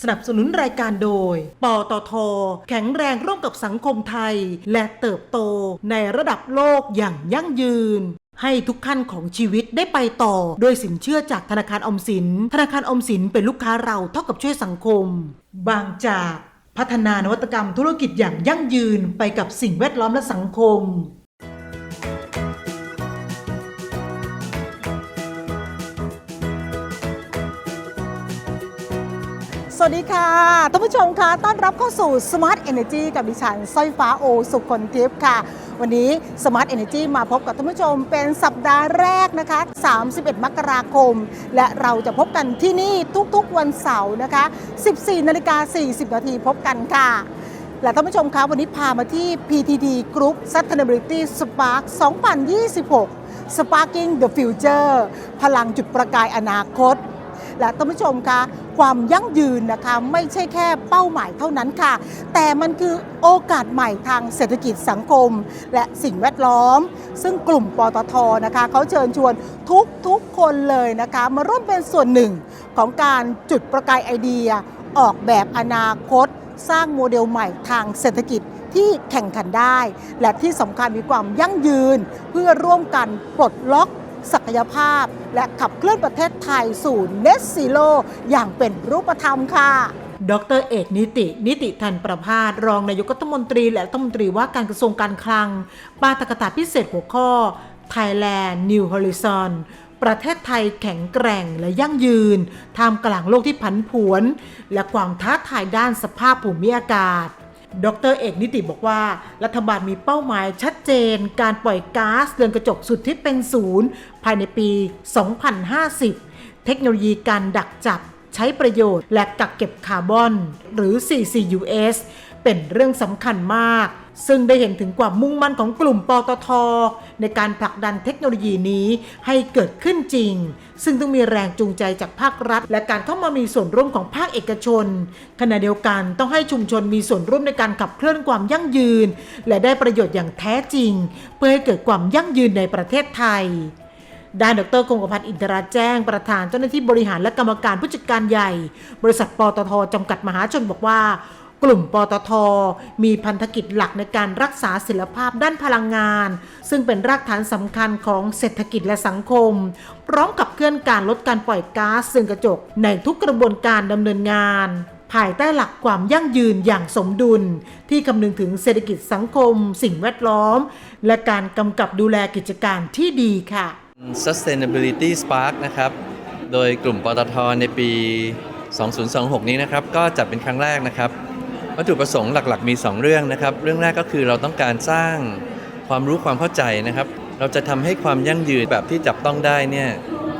สนับสนุนรายการโดย ปตท แข็งแรงร่วมกับสังคมไทย และเติบโตในระดับโลกอย่างยั่งยืน ให้ทุกขั้นของชีวิตได้ไปต่อโดยสินเชื่อจากธนาคารอมสิน ธนาคารออมสินเป็นลูกค้าเราเท่ากับช่วยสังคม บางจากพัฒนานวัตกรรมธุรกิจอย่างยั่งยืนไปกับสิ่งแวดล้อมและสังคม วัสดีค่ะ ท่านผู้ชมคะต้อนรับเข้าสู่ Smart Energy กับดิฉันสร้อยฟ้าโอสุคนทิพย์ค่ะ วันนี้ Smart Energy มาพบกับท่านผู้ชมเป็นสัปดาห์แรกนะคะ 31 มกราคม และเราจะพบกันที่นี่ทุกๆวันเสาร์นะคะ 14นาฬิกา40นาทีพบกันค่ะและท่านผู้ชมคะวันนี้พามาที่ PTD Group Sustainability Spark 2026 Sparking the Future พลังจุดประกายอนาคต และท่านผู้ชมคะความยั่งยืนนะคะไม่ใช่แค่เป้าหมายเท่านั้นค่ะ แต่มันคือโอกาสใหม่ทางเศรษฐกิจสังคม และสิ่งแวดล้อม ซึ่งกลุ่มปตทนะคะเขาเชิญชวนทุกทุกคนเลยนะคะมาร่วมเป็นส่วนหนึ่งของการจุดประกายไอเดีย ออกแบบอนาคต สร้างโมเดลใหม่ทางเศรษฐกิจที่แข่งขันได้ และที่สำคัญมีความยั่งยืนเพื่อร่วมกันปลดล็อก ศักยภาพ และขับเคลื่อนประเทศไทยสู่ Net Zero อย่างเป็นรูปธรรมค่ะดรเอกนิติ นิติทันประพาสรองนายกรัฐมนตรี และรัฐมนตรีว่าการกระทรวงการคลังปาตกถาพิเศษหัวข้อ Thailand New Horizon ประเทศไทยแข็งแกร่งและยั่งยืนท่ามกลางโลกที่ผันผวน และความท้าทายด้านสภาพภูมิอากาศ ดรเอกนิติบอกว่า รัฐบาลมีเป้าหมายชัดเจน การปล่อยก๊าซเรือนกระจกสุดที่เป็นศูนย์ ภายในปี 2050 เทคโนโลยีการดักจับใช้ประโยชน์และกักเก็บคาร์บอน หรือ CCUS เป็นเรื่องสำคัญมาก ซึ่งได้เห็นถึงความมุ่งมั่นของกลุ่มปตท ในการผลักดันเทคโนโลยีนี้ให้เกิดขึ้นจริง ซึ่งต้องมีแรงจูงใจจากภาครัฐ และการเข้ามามีส่วนร่วมของภาคเอกชน ขณะเดียวกันต้องให้ชุมชนมีส่วนร่วมในการขับเคลื่อนความยั่งยืน และได้ประโยชน์อย่างแท้จริง เพื่อให้เกิดความยั่งยืนในประเทศไทยด้านดรคงกพัฒน์อินทราแจ้ง ประธานเจ้าหน้าที่บริหารและกรรมการผู้จัดการใหญ่ บริษัทปตทจำกัดมหาชนบอกว่า กลุ่มปตท มีพันธกิจหลักในการรักษาศิลภาพด้านพลังงาน ซึ่งเป็นรากฐานสำคัญของเศรษฐกิจและสังคม พร้อมกับเคลื่อนการลดการปล่อยก๊าซเรือนกระจกในทุกกระบวนการดำเนินงาน ภายใต้หลักความยั่งยืนอย่างสมดุล ที่คำนึงถึงเศรษฐกิจสังคม สิ่งแวดล้อม และการกำกับดูแลกิจการที่ดีค่ะ Sustainability Spark นะครับ โดยกลุ่มปตทในปี 2026 นี้นะครับ ก็จัดเป็นครั้งแรกนะครับ วัตถุประสงค์หลักๆ มี 2 เรื่องนะครับ เรื่องแรกก็คือเราต้องการสร้างความรู้ความเข้าใจนะครับ เราจะทำให้ความยั่งยืนแบบที่จับต้องได้เนี่ย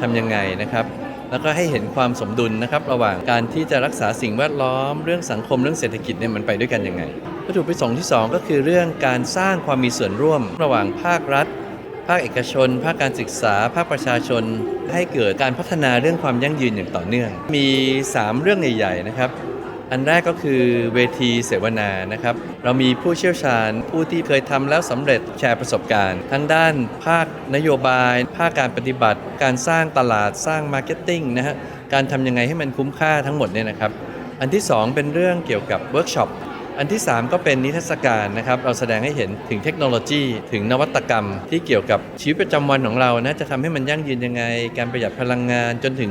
ทำยังไงนะครับ แล้วก็ให้เห็นความสมดุลนะครับ ระหว่างการที่จะรักษาสิ่งแวดล้อม เรื่องสังคมเรื่องเศรษฐกิจเนี่ยมันไปด้วยกันยังไง วัตถุประสงค์ที่ 2 ก็คือเรื่องการสร้างความมีส่วนร่วม ระหว่างภาครัฐ ภาคเอกชน ภาคการศึกษา ภาคประชาชน ให้เกิดการพัฒนาเรื่องความยั่งยืนอย่างต่อเนื่อง มี 3 เรื่องใหญ่ๆนะครับ อันแรกก็คือเวทีเสวนานะครับ เรามีผู้เชี่ยวชาญ ผู้ที่เคยทำแล้วสำเร็จแชร์ประสบการณ์ ทั้งด้านภาคนโยบาย ภาคการปฏิบัติ การสร้างตลาดสร้างมาร์เก็ตติ้งนะฮะการทำยังไงให้มันคุ้มค่าทั้งหมดเนี่ยนะครับ อันที่ 2 เป็นเรื่องเกี่ยวกับเวิร์กช็อปอันที่ 3 ก็เป็นนิทรรศการนะครับ เราแสดงให้เห็นถึงเทคโนโลยีถึงนวัตกรรม ที่เกี่ยวกับชีวิตประจำวันของเรานะจะทำให้มันยั่งยืนยังไง การประหยัดพลังงานจนถึง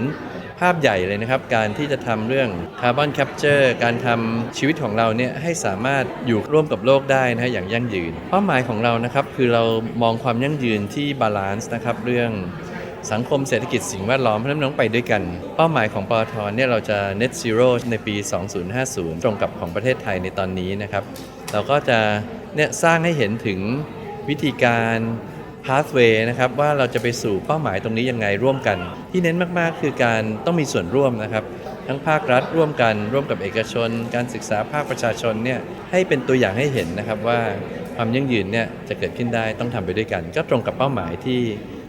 ภาพใหญ่เลยนะครับ การที่จะทำเรื่องคาร์บอนแคปเจอร์การทำชีวิตของเราเนี่ยให้สามารถอยู่ร่วมกับโลกได้นะฮะอย่างยั่งยืน เป้าหมายของเรานะครับคือเรามองความยั่งยืนที่บาลานซ์นะครับเรื่องสังคมเศรษฐกิจสิ่งแวดล้อมเพราะนั้นต้องไปด้วยกัน เป้าหมายของปตทเนี่ยเราจะ net zero ในปี 2050 ตรงกับของประเทศไทยในตอนนี้นะครับ เราก็จะเนี่ยสร้างให้เห็นถึงวิธีการ pathway นะครับว่าเราจะไปสู่เป้าหมายตรงนี้ยังไงร่วมกัน ที่เน้นมากๆ คือการต้องมีส่วนร่วมนะครับ ทั้งภาครัฐร่วมกันร่วมกับเอกชน การศึกษาภาคประชาชนเนี่ยให้เป็นตัวอย่างให้เห็นนะครับว่าความยั่งยืนเนี่ยจะเกิดขึ้นได้ต้องทำไปด้วยกัน ก็ตรงกับเป้าหมายที่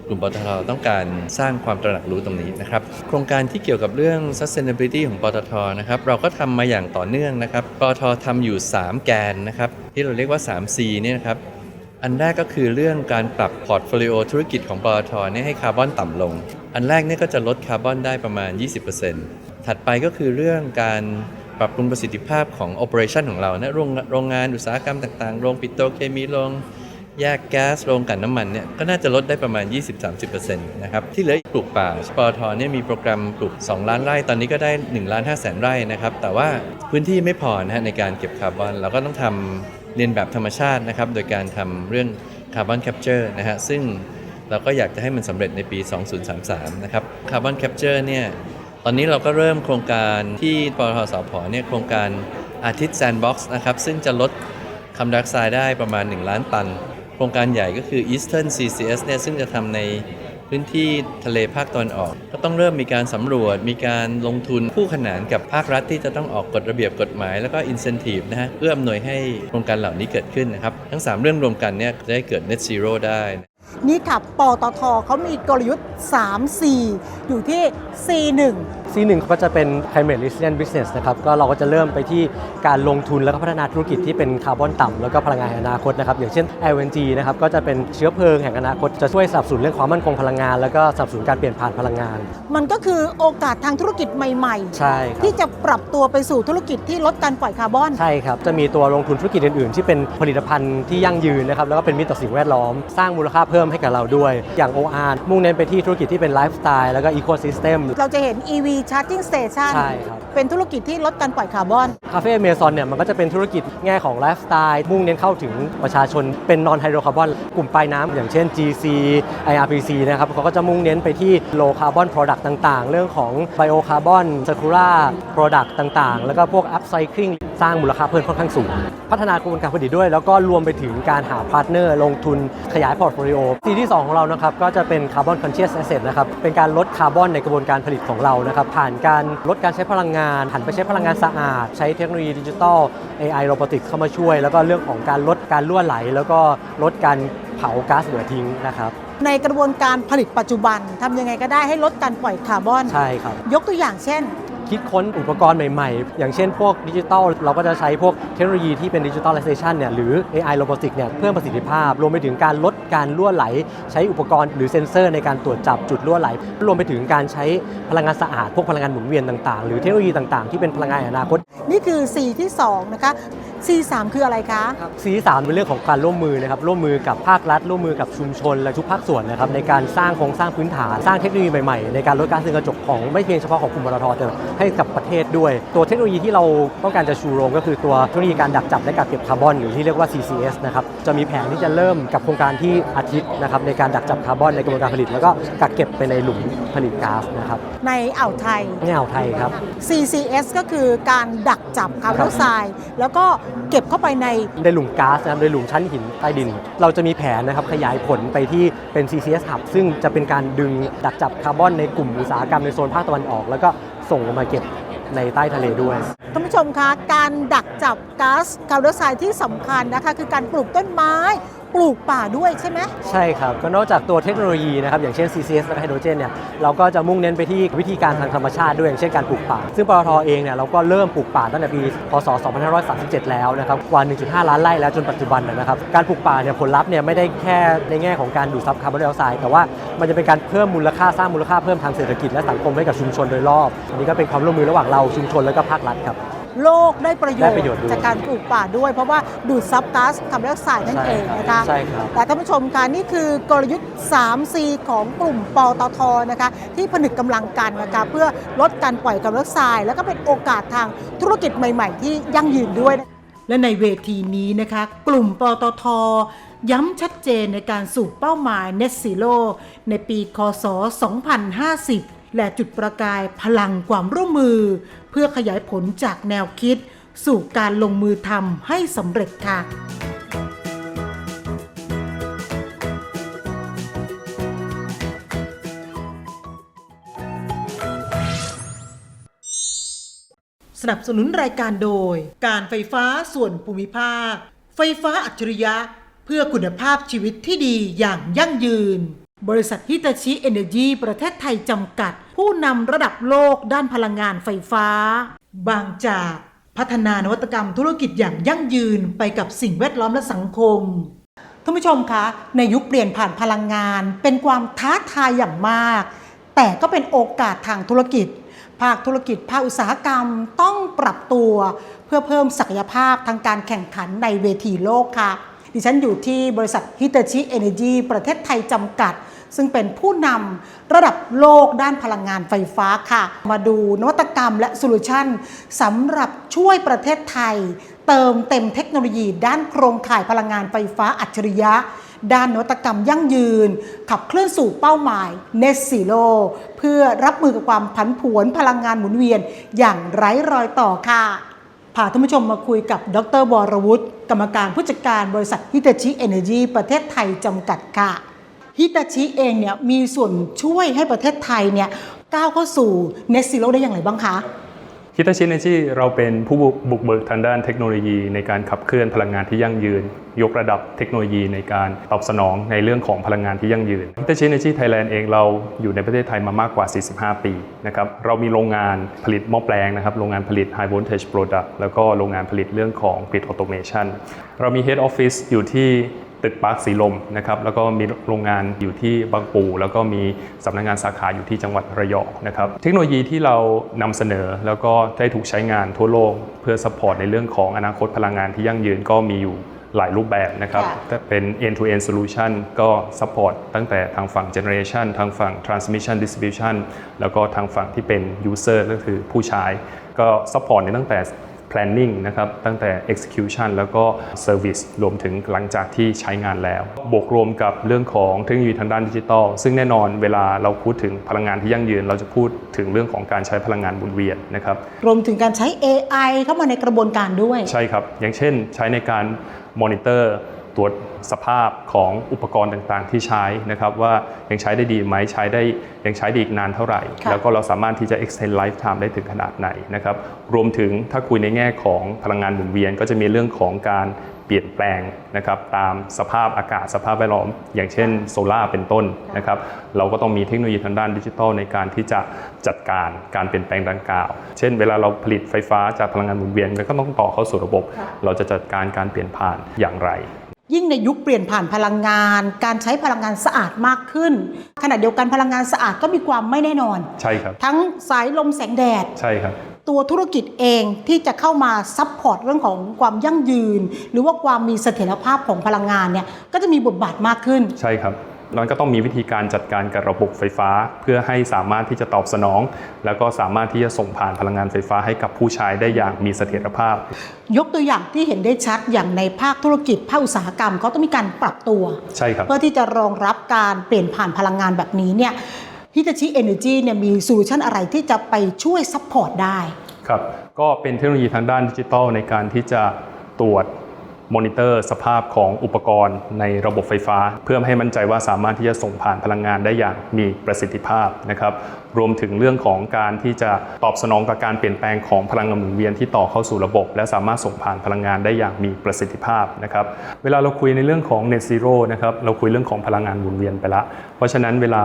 กลุ่มปตทต้องการสร้างความตระหนักรู้ตรงนี้นะครับ โครงการที่เกี่ยวกับเรื่อง sustainability ของปตทนะครับ เราก็ทำมาอย่างต่อเนื่องนะครับ ปตททำอยู่ 3 แกนนะครับ ที่เราเรียกว่า 3C เนี่ยนะครับ อันแรกก็คือเรื่องการปรับพอร์ตโฟลิโอธุรกิจของปตทเนี่ยให้คาร์บอนต่ำลง อันแรกเนี่ยก็จะลดคาร์บอนได้ประมาณ 20%ถัดไปก็คือเรื่องการปรับปรุงประสิทธิภาพของ operation ของเรานะโรงโรงงานอุตสาหกรรมต่างๆ โรงปิโตรเคมีโรงแยกแก๊สโรงกันน้ำมันเนี่ยก็น่าจะลดได้ประมาณ 20-30%นะครับที่เหลือปลูกป่าปตทเนี่ยมีโปรแกรมปลูก 2 ล้านไร่ ตอนนี้ก็ได้1ล้าน5แสนไร่นะครับแต่ว่าพื้นที่ไม่พอนะฮะในการเก็บคาร์บอนเราก็ต้องทำ เรียนแบบธรรมชาตินะครับ โดยการทำเรื่องคาร์บอนแคปเจอร์นะฮะซึ่งเราก็อยากจะให้มันสำเร็จในปี 2033 นะครับคาร์บอนแคปเจอร์เนี่ยตอนนี้เราก็เริ่มโครงการที่ปตทสพเนี่ยโครงการอาทิตย์แซนด์บ็อกซ์นะครับ ซึ่งจะลดคาร์บอนไดออกไซด์ได้ประมาณ 1 ล้านตัน โครงการใหญ่ก็คือ Eastern CCS เนี่ยซึ่งจะทำใน พื้นที่ทะเลภาคตอนออก ก็ต้องเริ่มมีการสำรวจ มีการลงทุนคู่ขนานกับภาครัฐที่จะต้องออกกฎระเบียบกฎหมายแล้วก็อินเซนティブนะฮะเอื้ออำนวยให้โครงการเหล่านี้เกิดขึ้นนะครับ ทั้ง 3 เรื่องรวมกันเนี่ยจะได้เกิด net zero ได้นี่ค่ะปตทเขามีกลยุทธ์ 3 4 อยู่ที่ C1 C1 ก็จะเป็น climate resilient business นะครับก็เราก็จะเริ่มไปที่การลงทุนแล้วก็พัฒนาธุรกิจที่เป็นคาร์บอนต่ำแล้วก็พลังงานแห่งอนาคตนะครับอย่างเช่น LNG นะครับก็จะเป็นเชื้อเพลิงแห่งอนาคต จะช่วยสนับสนุนเรื่องความมั่นคงพลังงาน แล้วก็สนับสนุนการเปลี่ยนผ่านพลังงาน มันก็คือโอกาสทางธุรกิจใหม่ใช่คๆรับที่จะปรับตัวไปสู่ธุรกิจที่ลดการปล่อยคาร์บอนใช่ครับจะมีตัวลงทุนธุรกิจอื่นๆ ที่เป็นผลิตภัณฑ์ที่ยั่งยืนนะครับแล้วก็เป็นมิตรต่อสิ่งแวดล้อม สร้างมูลค่าเพิ่มให้กับเราด้วย อย่าง OR มุ่งเน้นไปที่ธุรกิจที่เป็นไลฟ์สไตล์แล้วก็ Ecosystem เราจะเห็น EV Charging Station ใช่ครับ เป็นธุรกิจที่ลดการปล่อยคาร์บอน คาเฟ่เมซอนเนี่ยมันก็จะเป็นธุรกิจแง่ของไลฟ์สไตล์มุ่งเน้นเข้าถึงประชาชนเป็นนอนไฮโดรคาร์บอนกลุ่มปลายน้ำอย่างเช่น GC IRPC นะครับเขาก็จะมุ่งเน้นไปที่โลคาร์บอนโปรดักต์ต่างๆ เรื่องของไบโอคาร์บอนซ r คูล่าโปรดักต์ต่างๆ แล้วก็พวกอัพไซคลิง สร้างมูลค่าเพิ่มค่อนข้างสูง พัฒนากระบวนการผลิตด้วย แล้วก็รวมไปถึงการหาพาร์ทเนอร์ลงทุนขยายพอร์ตโฟลิโอสีที่ 2 ของเรานะครับก็จะเป็นคาร์บอนคอนเชียสแอสเซทนะครับเป็นการลดคาร์บอนในกระบวนการผลิตของเรานะครับผ่านการลดการใช้พลังงานหันไปใช้พลังงานสะอาด ใช้เทคโนโลยีดิจิทัล AI โรบอติกเข้ามาช่วย แล้วก็เรื่องของการลดการรั่วไหล แล้วก็ลดการเผาก๊าซเหลือทิ้งนะครับในกระบวนการผลิตปัจจุบันทำยังไงก็ได้ให้ลดการปล่อยคาร์บอนใช่ครับยกตัวอย่างเช่น คิดค้นอุปกรณ์ใหม่ๆ อย่างเช่นพวกดิจิตอลเราก็จะใช้พวกเทคโนโลยีที่เป็นดิจิทัลไลเซชันเนี่ยหรือ AI โลบอติกเนี่ยเพิ่มประสิทธิภาพ รวมไปถึงการลดการรั่วไหล ใช้อุปกรณ์หรือเซ็นเซอร์ในการตรวจจับจุดรั่วไหล รวมไปถึงการใช้พลังงานสะอาด พวกพลังงานหมุนเวียนต่างๆ หรือเทคโนโลยีต่างๆ ที่เป็นพลังงานอนาคต นี่คือ 4 ที่ 2 นะคะ C 3 คืออะไรคะ ซีสามเป็นเรื่องของการร่วมมือนะครับร่วมมือกับภาครัฐ ร่วมมือกับชุมชน และทุกภาคส่วนนะครับในการสร้างโครงสร้างพื้นฐานสร้างเทคโนโลยีใหม่ๆ ในการลดก๊าซเรือนกระจกของไม่เพียงเฉพาะของกลุ่มปตทแต่ให้กับประเทศด้วย ตัวเทคโนโลยีที่เราต้องการจะชูโรงก็คือตัวเทคโนโลยีการดักจับและกักเก็บคาร์บอนหรือที่เรียกว่า CCS นะครับจะมีแผนที่จะเริ่มกับโครงการที่อาทิตย์นะครับในการดักจับคาร์บอนในกระบวนการผลิต แล้วก็กักเก็บไปในหลุมผลิตก๊าซนะครับในอ่าวไทย ในอ่าวไทยครับ CCS ก็คือการดักจับคาร์บอนไดออกไซด์แล้วก็เก็บเข้าไปในในหลุมก๊าซนะครับในหลุมชั้นหินใต้ดิน เราจะมีแผนนะครับขยายผลไปที่เป็น CCS Hub ซึ่งจะเป็นการดึงดักจับคาร์บอนในกลุ่มอุตสาหกรรมในโซนภาคตะวันออก แล้วก็ส่งลงมาเก็บในใต้ทะเลด้วยท่านผู้ชมคะการดักจับก๊าซคาร์บอนไดออกไซด์ที่สำคัญนะคะ คือการปลูกต้นไม้ ปลูกป่าด้วยใช่ไหม ใช่ครับ ก็นอกจากตัวเทคโนโลยีนะครับ อย่างเช่น CCS และไฮโดรเจนเนี่ยเราก็จะมุ่งเน้นไปที่วิธีการทางธรรมชาติด้วย อย่างเช่นการปลูกป่า ซึ่งปตทเองเนี่ยเราก็เริ่มปลูกป่าตั้งแต่ปี พศ 2537 แล้วนะครับกว่า 1.5 ล้านไร่แล้วจนปัจจุบันนะครับ การปลูกป่าเนี่ยผลลัพธ์เนี่ยไม่ได้แค่ในแง่ของการดูดซับคาร์บอนไดออกไซด์แต่ว่ามันจะเป็นการเพิ่มมูลค่าสร้างมูลค่าเพิ่มทางเศรษฐกิจและสังคมให้กับชุมชนโดยรอบ อันนี้ก็เป็นความร่วมมือระหว่างเราชุมชนและก็ภาครัฐครับ โลกได้ประโยชได้น์ประโยชน์ด้วยจากการปลูกป่าด้วย เพราะว่าดูดซับก๊าซคาร์บอนไดออกไซด์นั่นเองนะคะใช่ครับ แต่ท่านผู้ชมคะนี่คือกลยุทธ์ 3C ของกลุ่มปตทนะคะที่ผนึกกำลังกันนะคะเพื่อลดการปล่อยคาร์บอนไดออกไซด์แล้วก็เป็นโอกาสทางธุรกิจใหม่ ๆ ที่ยั่งยืนด้วย และในเวทีนี้นะคะ กลุ่มปตท ย้ำชัดเจนในการสู่เป้าหมาย Net Zero ในปี คศ2050 และจุดประกายพลังความร่วมมือ เพื่อขยายผลจากแนวคิด สู่การลงมือทำให้สำเร็จค่ะสนับสนุนรายการโดย การไฟฟ้าส่วนภูมิภาค ไฟฟ้าอัจฉริยะ เพื่อคุณภาพชีวิตที่ดีอย่างยั่งยืน บริษัทฮิตาชิเอเนจีประเทศไทยจำกัด ผู้นำระดับโลกด้านพลังงานไฟฟ้า บางจากพัฒนานวัตกรรมธุรกิจอย่างยั่งยืนไปกับสิ่งแวดล้อมและสังคมท่านผู้ชมคะในยุคเปลี่ยนผ่านพลังงาน เป็นความท้าทายอย่างมาก แต่ก็เป็นโอกาสทางธุรกิจ ภาคธุรกิจภาคอุตสาหกรรมต้องปรับตัว เพื่อเพิ่มศักยภาพทางการแข่งขันในเวทีโลกค่ะ ดิฉันอยู่ที่บริษัทฮิตาชิเอเนจีประเทศไทยจำกัด ซึ่งเป็นผู้นำระดับโลกด้านพลังงานไฟฟ้าค่ะ มาดูนวัตกรรมและโซลูชันสำหรับช่วยประเทศไทย เติมเต็มเทคโนโลยีด้านโครงข่ายพลังงานไฟฟ้าอัจฉริยะด้านนวัตกรรมยั่งยืน ขับเคลื่อนสู่เป้าหมาย Net Zero เพื่อรับมือกับความผันผวนพลังงานหมุนเวียนอย่างไร้รอยต่อค่ะพาท่านผู้ชมมาคุยกับ ดรวรวุฒิกรรมการผู้จัดการบริษัทฮิตาชิเอเนจีประเทศไทยจำกัดค่ะ ฮิตาชิเองเนี่ยมีส่วนช่วยให้ประเทศไทยเนี่ยก้าวเข้าสู่ Net Zero ได้อย่างไรบ้างคะฮิตาชิเนจีเราเป็นผู้บุกเบิกทางด้านเทคโนโลยีในการขับเคลื่อนพลังงานที่ยั่งยืน ยกระดับเทคโนโลยีในการตอบสนองในเรื่องของพลังงานที่ยั่งยืนฮิตาชิเนจีไทยแลนด์เองเราอยู่ในประเทศไทยมามากกว่า 45 ปีนะครับเรามีโรงงานผลิตหม้อแปลงนะครับโรงงานผลิต High Voltage Product แล้วก็โรงงานผลิตเรื่องของ Grid Automation เรามี Head Office อยู่ที่ ตึกปาร์คสีลมนะครับแล้วก็มีโรงงานอยู่ที่บางปู แล้วก็มีสำนักงานสาขาอยู่ที่จังหวัดระยองนะครับเทคโนโลยีที่เรานำเสนอแล้วก็ได้ถูกใช้งานทั่วโลก เพื่อซัพพอร์ตในเรื่องของอนาคตพลังงานที่ยั่งยืนก็มีอยู่หลายรูปแบบนะครับค่ะถ้าเป็น end to end solution ก็ซัพพอร์ตตั้งแต่ทางฝั่ง generation ทางฝั่ง transmission distribution แล้วก็ทางฝั่งที่เป็น user ก็คือผู้ใช้ ก็ซัพพอร์ตในตั้งแต่ planning นะครับตั้งแต่ execution แล้วก็ service รวมถึงหลังจากที่ใช้งานแล้ว บวกรวมกับเรื่องของเทคโนโลยีทางด้านดิจิทัล ซึ่งแน่นอนเวลาเราพูดถึงพลังงานที่ยั่งยืน เราจะพูดถึงเรื่องของการใช้พลังงานหมุนเวียนนะครับรวมถึงการใช้ AI เข้ามาในกระบวนการด้วย ใช่ครับ อย่างเช่นใช้ในการมอนิเตอร์ ตรวจสภาพของอุปกรณ์ต่างๆ ที่ใช้นะครับว่ายังใช้ได้ดีไหมใช้ได้ยังใช้ได้อีกนานเท่าไหร่ค่ะแล้วก็เราสามารถที่จะ extend lifetime ได้ถึงขนาดไหนนะครับรวมถึงถ้าคุยในแง่ของพลังงานหมุนเวียน ก็จะมีเรื่องของการเปลี่ยนแปลงนะครับตามสภาพอากาศสภาพแวดล้อม อย่างเช่นโซลาร์เป็นต้นนะครับเราก็ต้องมีเทคโนโลยีทางด้านดิจิทัลในการที่จะจัดการการเปลี่ยนแปลงดังกล่าว เช่น เวลาเราผลิตไฟฟ้าจากพลังงานหมุนเวียนเราก็ต้องต่อเข้าสู่ระบบ เราจะจัดการการเปลี่ยนผ่านอย่างไร ยิ่งในยุคเปลี่ยนผ่านพลังงาน การใช้พลังงานสะอาดมากขึ้น ขณะเดียวกันพลังงานสะอาดก็มีความไม่แน่นอน ใช่ครับ ทั้งสายลมแสงแดด ใช่ครับ ตัวธุรกิจเองที่จะเข้ามาซัพพอร์ตเรื่องของความยั่งยืน หรือว่าความมีเสถียรภาพของพลังงานเนี่ยก็จะมีบทบาทมากขึ้น ใช่ครับ มันก็ต้องมีวิธีการจัดการกับระบบไฟฟ้า เพื่อให้สามารถที่จะตอบสนอง แล้วก็สามารถที่จะส่งผ่านพลังงานไฟฟ้าให้กับผู้ใช้ได้อย่างมีเสถียรภาพ ยกตัวอย่างที่เห็นได้ชัดอย่างในภาคธุรกิจภาคอุตสาหกรรมเขาต้องมีการปรับตัวใช่ครับเพื่อที่จะรองรับการเปลี่ยนผ่านพลังงานแบบนี้เนี่ยฮิตาชิเอเนจีเนี่ยมีโซลูชันอะไรที่จะไปช่วยซัพพอร์ตได้ครับก็เป็นเทคโนโลยีทางด้านดิจิทัลในการที่จะตรวจ มอนิเตอร์สภาพของอุปกรณ์ในระบบไฟฟ้า เพื่อให้มั่นใจว่าสามารถที่จะส่งผ่านพลังงานได้อย่างมีประสิทธิภาพนะครับรวมถึงเรื่องของการที่จะตอบสนองกับการเปลี่ยนแปลงของพลังงานหมุนเวียนที่ต่อเข้าสู่ระบบ และสามารถส่งผ่านพลังงานได้อย่างมีประสิทธิภาพนะครับเวลาเราคุยในเรื่องของ net zero นะครับเราคุยเรื่องของพลังงานหมุนเวียนไปละเพราะฉะนั้นเวลา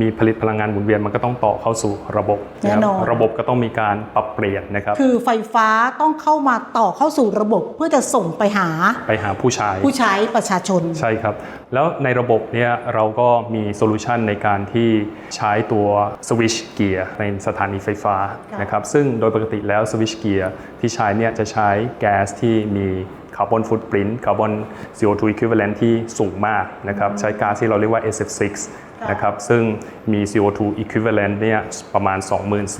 มีผลิตพลังงานหมุนเวียนมันก็ต้องต่อเข้าสู่ระบบะครับแน่นอนระบบก็ต้องมีการปรับเปลี่ยนนะครับคือไฟฟ้าต้องเข้ามาต่อเข้าสู่ระบบเพื่อจะส่งไปหาไปหาผู้ใช้ผู้ใช้ประชาชนใช่ครับ แล้วในระบบเนี่ยเราก็มีโซลูชันในการที่ใช้ตัวสวิชเกียร์ในสถานีไฟฟ้าค่ะนะครับซึ่งโดยปกติแล้วสวิชเกียร์ที่ใช้เนี่ยจะใช้แก๊สที่มีคาร์บอนฟุตปรินต์คาร์บอน CO2 equivalent ที่สูงมากนะครับใช้ก๊าซที่เราเรียกว่า SF6 นะครับซึ่งมี CO2 equivalent เนี่ยประมาณ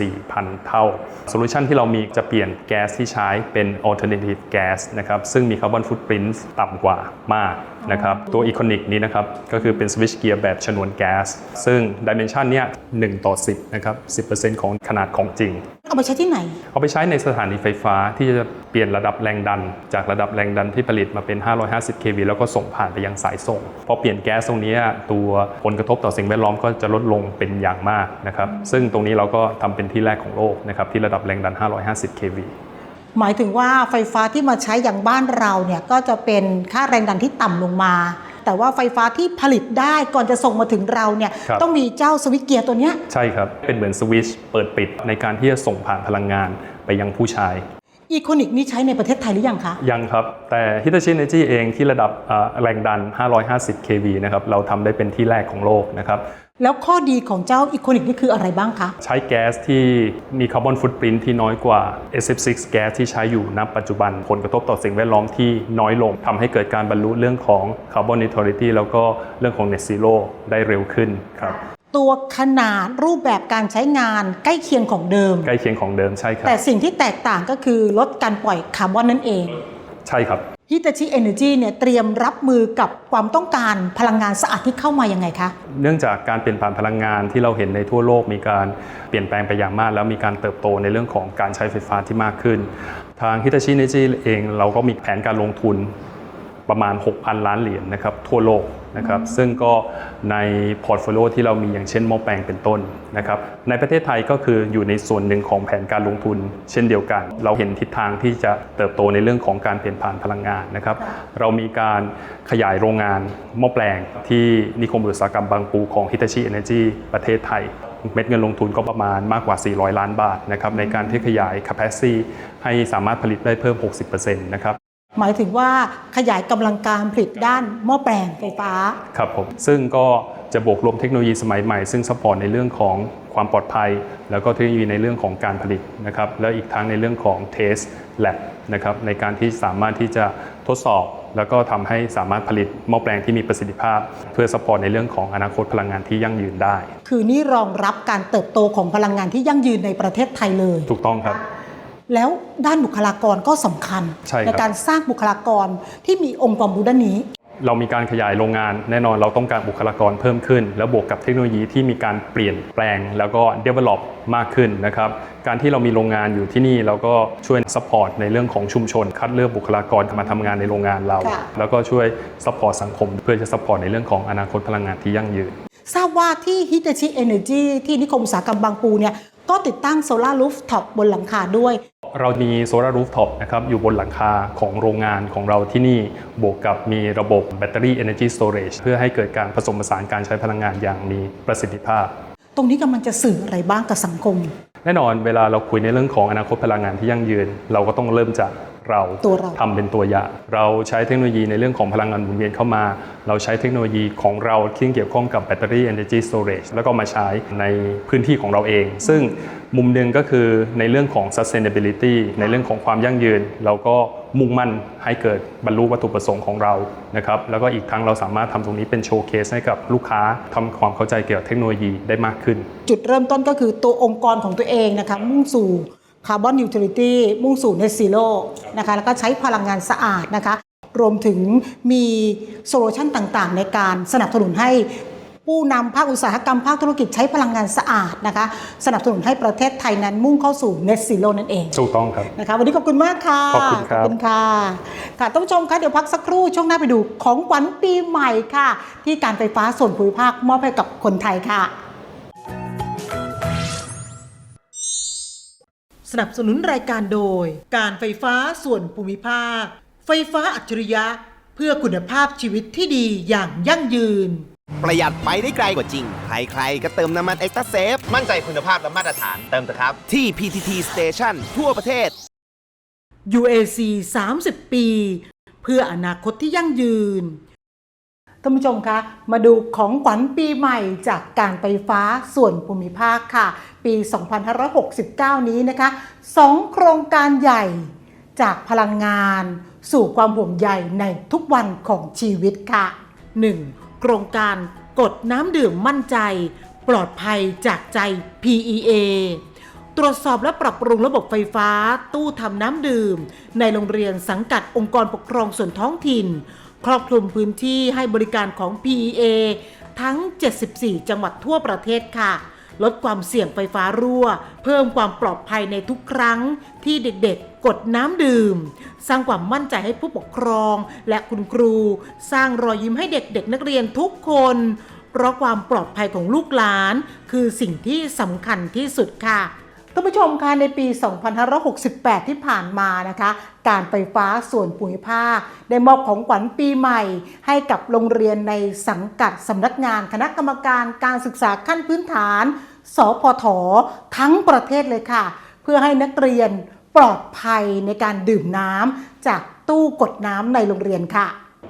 24,000 เท่าโซลูชันที่เรามีจะเปลี่ยนแก๊สที่ใช้เป็น alternative gas นะครับซึ่งมีคาร์บอนฟุตปรินต์ต่ำกว่ามาก นะครับตัว Econic นี้นะครับก็คือเป็นสวิชเกียร์แบบชนวนแก๊สซึ่งดิเมนชันเนี่ย1ต่อ 10 นะครับ 10%ของขนาดของจริง เอาไปใช้ที่ไหน เอาไปใช้ในสถานีไฟฟ้าที่จะเปลี่ยนระดับแรงดัน จากระดับแรงดันที่ผลิตมาเป็น 550 kV แล้วก็ส่งผ่านไปยังสายส่ง พอเปลี่ยนแก๊สตรงนี้ตัวผลกระทบต่อสิ่งแวดล้อมก็จะลดลงเป็นอย่างมากนะครับซึ่งตรงนี้เราก็ทำเป็นที่แรกของโลกนะครับที่ระดับแรงดัน 550 kV หมายถึงว่าไฟฟ้าที่มาใช้อย่างบ้านเราเนี่ยก็จะเป็นค่าแรงดันที่ต่ำลงมา แต่ว่าไฟฟ้าที่ผลิตได้ก่อนจะส่งมาถึงเราเนี่ยครับต้องมีเจ้าสวิตช์เกียร์ตัวเนี้ยใช่ครับ เป็นเหมือนสวิตช์เปิดปิดในการที่จะส่งผ่านพลังงานไปยังผู้ใช้อีโคนิกนี่ใช้ในประเทศไทยหรือยังคะ ยังครับ แต่ Hitachi Energy เองที่ระดับเอ่อแรงดัน 550 kV นะครับเราทำได้เป็นที่แรกของโลกนะครับ แล้วข้อดีของเจ้าอีโคนิกนี่คืออะไรบ้างคะ ใช้แก๊สที่มีคาร์บอนฟุตปรินท์ที่น้อยกว่า SF6 แก๊สที่ใช้อยู่ณปัจจุบันผลกระทบต่อสิ่งแวดล้อมที่น้อยลงทำให้เกิดการบรรลุเรื่องของคาร์บอนนิ u t ลิตี้แล้วก็เรื่องของ net zero ได้เร็วขึ้นครับตัวขนาดรูปแบบการใช้งานใกล้เคียงของเดิม ใกล้เคียงของเดิมใช่ครับแต่สิ่งที่แตกต่างก็คือลดการปล่อยคาร์บอนนั่นเอง ใช่ครับ ฮิตาชิเอเนจีเนี่ยเตรียมรับมือกับความต้องการพลังงานสะอาดที่เข้ามายังไงคะ เนื่องจากการเปลี่ยนผ่านพลังงานที่เราเห็นในทั่วโลกมีการเปลี่ยนแปลงไปอย่างมาก แล้วมีการเติบโตในเรื่องของการใช้ไฟฟ้าที่มากขึ้น ทาง Hitachi Energy เองเราก็มีแผนการลงทุน ประมาณ 6,000 ล้านเหรียญนะครับทั่วโลกนะครับซึ่งก็ในพอร์ตโฟลิโอที่เรามีอย่างเช่นหม้อแปลงเป็นต้นนะครับในประเทศไทยก็คืออยู่ในส่วนหนึ่งของแผนการลงทุน เช่นเดียวกัน เราเห็นทิศทางที่จะเติบโตในเรื่องของการเปลี่ยนผ่านพลังงานนะครับเรามีการขยายโรงงานหม้อแปลงที่นิคมอุตสาหกรรมบางปูของ Hitachi Energy ประเทศไทยเม็ดเงินลงทุนก็ประมาณมากกว่า 400 ล้านบาทนะครับในการที่ขยาย capacity ให้สามารถผลิตได้เพิ่ม 60%นะครับ หมายถึงว่าขยายกำลังการผลิตด้านหม้อแปลงไฟฟ้า ครับผมซึ่งก็จะบวกรวมเทคโนโลยีสมัยใหม่ ซึ่งสปอร์ตในเรื่องของความปลอดภัย แล้วก็เทคโนโลยีในเรื่องของการผลิตนะครับแล้วอีกทั้งในเรื่องของ Test Lab นะครับในการที่สามารถที่จะทดสอบ แล้วก็ทำให้สามารถผลิตหม้อแปลงที่มีประสิทธิภาพ เพื่อสปอร์ตในเรื่องของอนาคตพลังงานที่ยั่งยืนได้ คือนี่รองรับการเติบโตของพลังงานที่ยั่งยืนในประเทศไทยเลย ถูกต้องครับ แล้วด้านบุคลากรก็สำคัญใช่ครับการสร้างบุคลากรที่มีองค์ความรู้ด้านนี้ เรามีการขยายโรงงานแน่นอนเราต้องการบุคลากรเพิ่มขึ้น แล้วบวกกับเทคโนโลยีที่มีการเปลี่ยนแปลง แล้วก็ develop มากขึ้นนะครับการที่เรามีโรงงานอยู่ที่นี่เราก็ช่วย support ในเรื่องของชุมชน คัดเลือกบุคลากรมาทำงานในโรงงานเราค่ะแล้วก็ช่วย support สังคม เพื่อจะ support ในเรื่องของอนาคตพลังงานที่ยั่งยืนทราบว่าที่ Hitachi Energy ที่นิคมอุตสาหกรรมบางปูเนี่ย ก็ติดตั้งโซลารูฟท็อปบนหลังคาด้วย เรามีโซลารูฟท็อปนะครับอยู่บนหลังคาของโรงงานของเราที่นี่ บวกกับมีระบบแบตเตอรี่ Energy Storage เพื่อให้เกิดการผสมผสานการใช้พลังงานอย่างมีประสิทธิภาพ ตรงนี้กำลังจะสื่ออะไรบ้างกับสังคม แน่นอนเวลาเราคุยในเรื่องของอนาคตพลังงานที่ยั่งยืน เราก็ต้องเริ่มจาก เราตัวเราทำเป็นตัวอย่าง เราใช้เทคโนโลยีในเรื่องของพลังงานหมุนเวียนเข้ามา เราใช้เทคโนโลยีของเราที่เกี่ยวข้องกับแบตเตอรี่ Energy Storage แล้วก็มาใช้ในพื้นที่ของเราเอง ซึ่งมุมหนึ่งก็คือในเรื่องของ sustainability ในเรื่องของความยั่งยืน เราก็มุ่งมั่นให้เกิดบรรลุวัตถุประสงค์ของเรานะครับแล้วก็อีกทั้งเราสามารถทำตรงนี้เป็นโชว์เคสให้กับลูกค้าทำความเข้าใจเกี่ยวกับเทคโนโลยีได้มากขึ้น จุดเริ่มต้นก็คือตัวองค์กรของตัวเองนะคะมุ่งสู่ คาร์บอนนิวทริตี้มุ่งสู่เน z ซีโร่นะคะแล้วก็ใช้พลังงานสะอาดนะคะรวมถึงมีโซลูชันต่างๆ ในการสนับสนุนให้ผู้นำภาคอุตสาหกรรมภาคธุรกิจใช้พลังงานสะอาดนะคะสนับสนุนให้ประเทศไทยนั้นมุ่งเข้าสู่เน z ซีโร่นั่นเองถูกต้องครับนะคะวันนี้ขอบคุณมากค่ะ ขอบคุณครับขอบคุณค่ะค่ะท่านผู้ชมคะเดี๋ยวพักสักครู่ช่วงหน้าไปดูของขวัญปีใหม่ค่ะ ที่การไฟฟ้าส่วนภูมิภาคมอบให้กับคนไทยค่ะ สนับสนุนรายการโดย การไฟฟ้าส่วนภูมิภาค ไฟฟ้าอัจฉริยะ เพื่อคุณภาพชีวิตที่ดีอย่างยั่งยืน ประหยัดไปได้ไกลกว่าจริง ใครๆ ก็เติมน้ำมันเอ็กซ์ตาเซฟ มั่นใจคุณภาพและมาตรฐานเติมเถอะครับ ที่ PTT Station ทั่วประเทศ UAC 30 ปี เพื่ออนาคตที่ยั่งยืน ท่านผู้ชมคะมาดูของขวัญปีใหม่จากการไฟฟ้าส่วนภูมิภาคค่ะ ปี 2569 นี้นะคะสองโครงการใหญ่จากพลังงาน สู่ความห่วงใยในทุกวันของชีวิตค่ะ 1. โครงการกดน้ำดื่มมั่นใจ ปลอดภัยจากใจ PEA ตรวจสอบและปรับปรุงระบบไฟฟ้า ตู้ทำน้ำดื่ม ในโรงเรียนสังกัดองค์กรปกครองส่วนท้องถิ่น ครอบคลุมพื้นที่ให้บริการของ PEA ทั้ง 74 จังหวัดทั่วประเทศค่ะ ลดความเสี่ยงไฟฟ้ารั่ว เพิ่มความปลอดภัยในทุกครั้งที่เด็กๆ กดน้ำดื่ม สร้างความมั่นใจให้ผู้ปกครอง และคุณครู สร้างรอยยิ้มให้เด็กๆ นักเรียนทุกคน เพราะความปลอดภัยของลูกหลาน คือสิ่งที่สำคัญที่สุดค่ะ ท่านผู้ชมคะในปี 2568 ที่ผ่านมานะคะ การไฟฟ้าส่วนภูมิภาค ได้มอบของขวัญปีใหม่ ให้กับโรงเรียนในสังกัดสำนักงานคณะกรรมการการศึกษาขั้นพื้นฐาน สพททั้งประเทศเลยค่ะ เพื่อให้นักเรียนปลอดภัยในการดื่มน้ำจากตู้กดน้ำในโรงเรียนค่ะ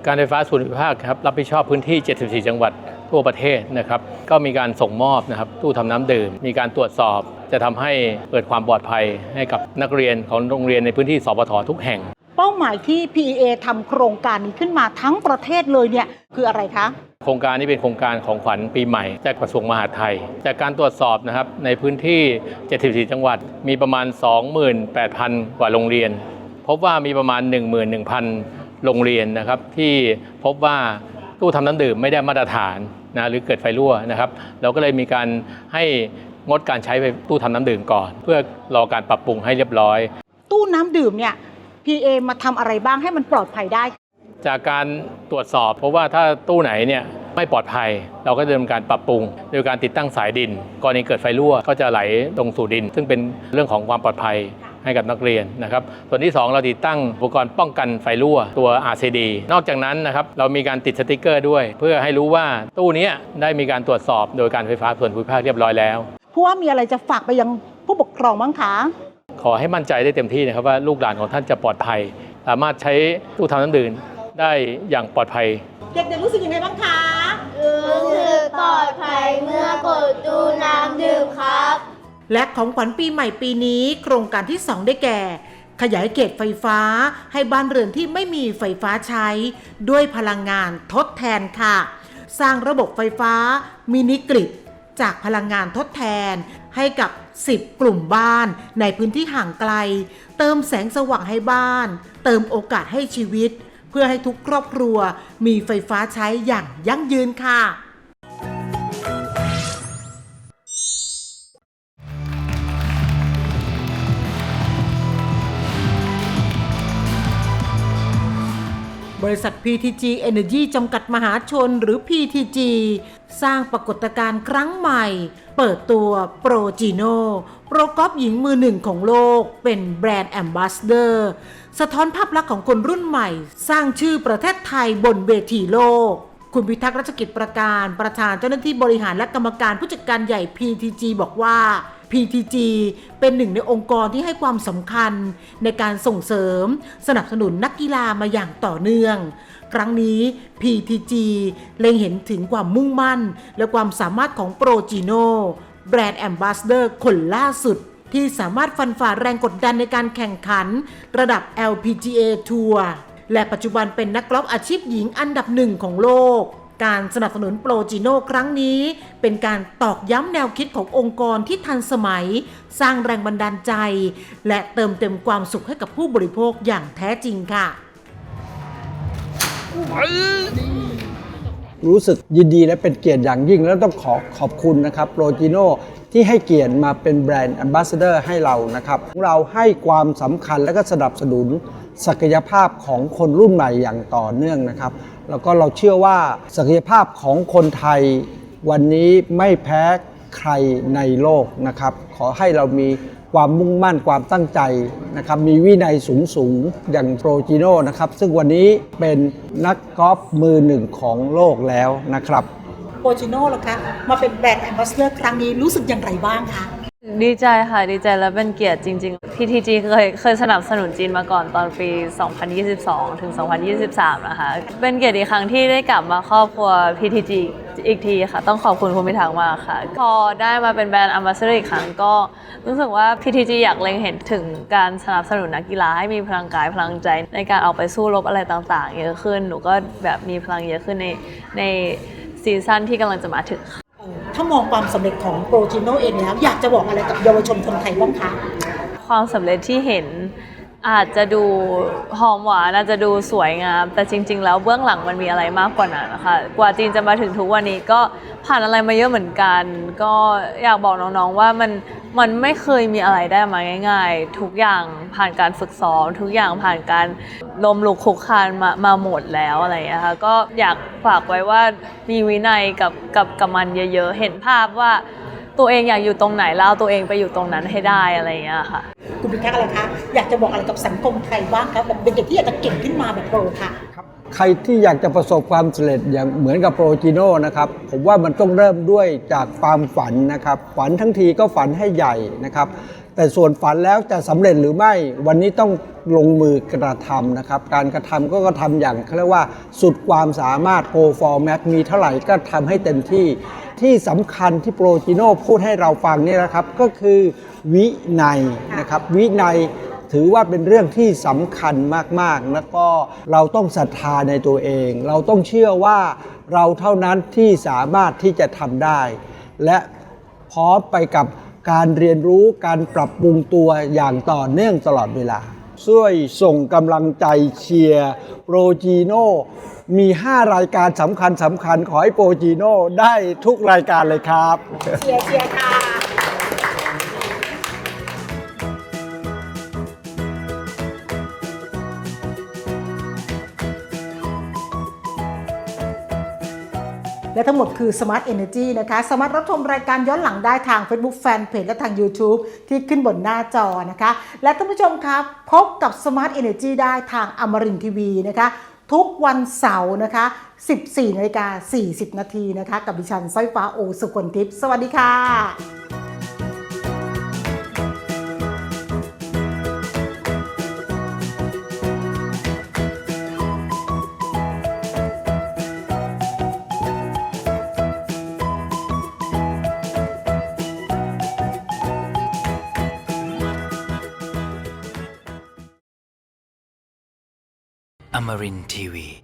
การไฟฟ้าส่วนภูมิภาคครับรับผิดชอบพื้นที่ 74 จังหวัดทั่วประเทศนะครับ ก็มีการส่งมอบนะครับตู้ทำน้ำดื่ม มีการตรวจสอบ จะทำให้เกิดความปลอดภัยให้กับนักเรียนของโรงเรียนในพื้นที่สปททุกแห่ง เป้าหมายที่ PEA ทำโครงการนี้ขึ้นมาทั้งประเทศเลยเนี่ยคืออะไรคะโครงการนี้เป็นโครงการของขวัญปีใหม่จากกระทรวงมหาดไทย จากการตรวจสอบนะครับในพื้นที่ 74 จังหวัด มีประมาณ 28,000 กว่าโรงเรียน พบว่ามีประมาณ 11,000 โรงเรียนนะครับที่พบว่าตู้ทำน้ำดื่มไม่ได้มาตรฐานนะหรือเกิดไฟรั่วนะครับ เราก็เลยมีการให้ งดการใช้ตู้ทำน้ำดื่มก่อน เพื่อรอการปรับปรุงให้เรียบร้อย ตู้น้ำดื่มเนี่ย PEA มาทำอะไรบ้างให้มันปลอดภัยได้ จากการตรวจสอบ เพราะว่าถ้าตู้ไหนเนี่ยไม่ปลอดภัย เราก็จะดำเนินการปรับปรุง โดยการติดตั้งสายดินกรณีเกิดไฟรั่วก็จะไหลลงสู่ดิน ซึ่งเป็นเรื่องของความปลอดภัยให้กับนักเรียนนะครับ ส่วนที่ 2 เราติดตั้งอุปกรณ์ป้องกันไฟรั่วตัว RCD นอกจากนั้นนะครับเรามีการติดสติกเกอร์ด้วย เพื่อให้รู้ว่าตู้เนี้ยได้มีการตรวจสอบโดยการไฟฟ้าส่วนภูมิภาคเรียบร้อยแล้ว ผู้ว่ามีอะไรจะฝากไปยังผู้ปกครองบ้างคะขอให้มั่นใจได้เต็มที่นะครับว่าลูกหลานของท่านจะปลอดภัย สามารถใช้ตู้ทำน้ำดื่มได้อย่างปลอดภัย เด็กๆรู้สึกยังไงบ้างคะรู้สึกปลอดภัยเมื่อกดตู้น้ำดื่มครับ และของขวัญปีใหม่ปีนี้ โครงการที่ 2 ได้แก่ ขยายเขตไฟฟ้า ให้บ้านเรือนที่ไม่มีไฟฟ้าใช้ ด้วยพลังงานทดแทนค่ะ สร้างระบบไฟฟ้ามินิกริด จากพลังงานทดแทน ให้กับ 10 กลุ่มบ้าน ในพื้นที่ห่างไกล เติมแสงสว่างให้บ้าน เติมโอกาสให้ชีวิต เพื่อให้ทุกครอบครัวมีไฟฟ้าใช้อย่างยั่งยืนค่ะ บริษัท PTG Energy จำกัดมหาชนหรือ PTG สร้างปรากฏการณ์ครั้งใหม่ เปิดตัวโปรจีโนโปรกอล์ฟหญิงมือหนึ่งของโลก เป็นแบรนด์แอมบาสเดอร์สะท้อนภาพลักษณ์ของคนรุ่นใหม่ สร้างชื่อประเทศไทยบนเวทีโลกคุณพิทักษ์รัชกิจประการ ประธานเจ้าหน้าที่บริหารและกรรมการผู้จัดการใหญ่ PTG บอกว่า PTG เป็นหนึ่งในองค์กรที่ให้ความสำคัญในการส่งเสริม สนับสนุนนักกีฬามาอย่างต่อเนื่อง ครั้งนี้ PTG เล็งเห็นถึงความมุ่งมั่น และความสามารถของโปรจิโนแบรนด์แอมบาสเดอร์คนล่าสุดที่สามารถฟันฝ่าแรงกดดันในการแข่งขัน ระดับ LPGA ทัวร์และปัจจุบันเป็นนักกอล์ฟอาชีพหญิงอันดับหนึ่งของโลก การสนับสนุนโปรจิโนครั้งนี้ เป็นการตอกย้ำแนวคิดขององค์กรที่ทันสมัย สร้างแรงบันดาลใจ และเติมเต็มความสุขให้กับผู้บริโภคอย่างแท้จริงค่ะ รู้สึกยินดีและเป็นเกียรติอย่างยิ่ง แล้วต้องขอขอบคุณนะครับโปรจิโนที่ให้เกียรติมาเป็นแบรนด์ a m b a s s a d o r ให้เรานะครับเราให้ความสำคัญและก็สนับสนุน ศักยภาพของคนรุ่นใหม่อย่างต่อเนื่องนะครับ แล้วก็เราเชื่อว่าศักยภาพของคนไทยวันนี้ไม่แพ้ใครในโลกนะครับ ขอให้เรามีความมุ่งมั่นความตั้งใจนะครับ มีวินัยสูงสูงอย่างโปรจิโนนะครับ ซึ่งวันนี้เป็นนักกอล์ฟมือหนึ่งของโลกแล้วนะครับโปรจิโน่หรอคะมาเป็นแบรนด์แอมบาสเดอร์ครั้งนี้รู้สึกอย่างไรบ้างคะ ดีใจค่ะ ดีใจและเป็นเกียรติจริงๆ PTG เคยเคยสนับสนุนจีนมาก่อนตอนปี 2022 ถึง 2023 นะคะ เป็นเกียรติอีกครั้งที่ได้กลับมาครอบครัว PTG อีกทีค่ะ ต้องขอบคุณคุณพิทักษ์มากค่ะ พอได้มาเป็นแบรนด์ a m b a s s a d o r อีกครั้งก็รู้สึกว่า PTG อยากเล็งเห็นถึงการสนับสนุนนักกีฬาให้มีพลังกายพลังใจ ในการออกไปสู้รบอะไรต่างๆ เยอะขึ้น หนูก็แบบมีพลังเยอะขึ้นในในซีซั่นที่กำลังจะมาถึงค่ะ ถ้ามองความสำเร็จของโปรจิโนเองแล้ว อยากจะบอกอะไรกับเยาวชนคนไทยบ้างคะ ความสำเร็จที่เห็น อาจจะดูหอมหวานอาจจะดูสวยงาม แต่จริง ๆ แล้วเบื้องหลังมันมีอะไรมากกว่านั้นนะคะ กว่าจีนจะมาถึงทุกวันนี้ก็ผ่านอะไรมาเยอะเหมือนกัน ก็อยากบอกน้องๆว่ามันมันไม่เคยมีอะไรได้มาง่าย ๆ ทุกอย่างผ่านการฝึกซ้อมทุกอย่างผ่านการลมลุกคุกคานมามาหมดแล้วอะไรอย่างเงี้ยค่ะก็อยากฝากไว้ว่ามีวินัยกับกับกับมันเยอะ ๆ เห็นภาพว่า ตัวเองอยากอยู่ตรงไหนแล้วเอาตัวเองไปอยู่ตรงนั้นให้ได้อะไรอย่างเงี้ยค่ะ คุณพิทักษ์อะไรคะ อยากจะบอกอะไรกับสังคมไทยบ้างครับแบบเด็กที่อยากจะเก่งขึ้นมาแบบโปรค่ะ ครับ ใครที่อยากจะประสบความสำเร็จอย่างเหมือนกับโปรจิโน่นะครับ ผมว่ามันต้องเริ่มด้วยจากความฝันนะครับ ฝันทั้งทีก็ฝันให้ใหญ่นะครับ แต่ส่วนฝันแล้วจะสำเร็จหรือไม่วันนี้ต้องลงมือกระทำนะครับ การกระทำก็กระทำอย่างเขาเรียกว่าสุดความสามารถโ r ฟอร์แม็กมีเท่าไหร่ก็ทำให้เต็มที่ที่สำคัญที่โปรจิโน่พูดให้เราฟังนี่นะครับ ก็คือวินัยนะครับวินัย ถือว่าเป็นเรื่องที่สำคัญมากๆ แล้วก็เราต้องศรัทธาในตัวเอง เราต้องเชื่อว่าเราเท่านั้นที่สามารถที่จะทำได้ และพร้อมไปกับการเรียนรู้การปรับปรุงตัวอย่างต่อเนื่องตลอดเวลา ช่วยส่งกำลังใจเชียร์โปรจีโนมี 5 รายการสำคัญสำคัญขอให้โปรจีโนได้ทุกรายการเลยครับ เชียร์เชียร์ค่ะ และทั้งหมดคือ Smart Energy นะคะ สามารถรับชมรายการย้อนหลังได้ทาง Facebook Fanpage และทาง YouTube ที่ขึ้นบนหน้าจอนะคะ และท่านผู้ชมครับพบกับ Smart Energy ได้ทางอมรินทีวีนะคะทุกวันเสาร์นะคะ 14นาฬิกา40 นาทีนะคะ กับดิฉันสร้อยฟ้าโอสุขนทิพย์ สวัสดีค่ะ Amarin Tiwi.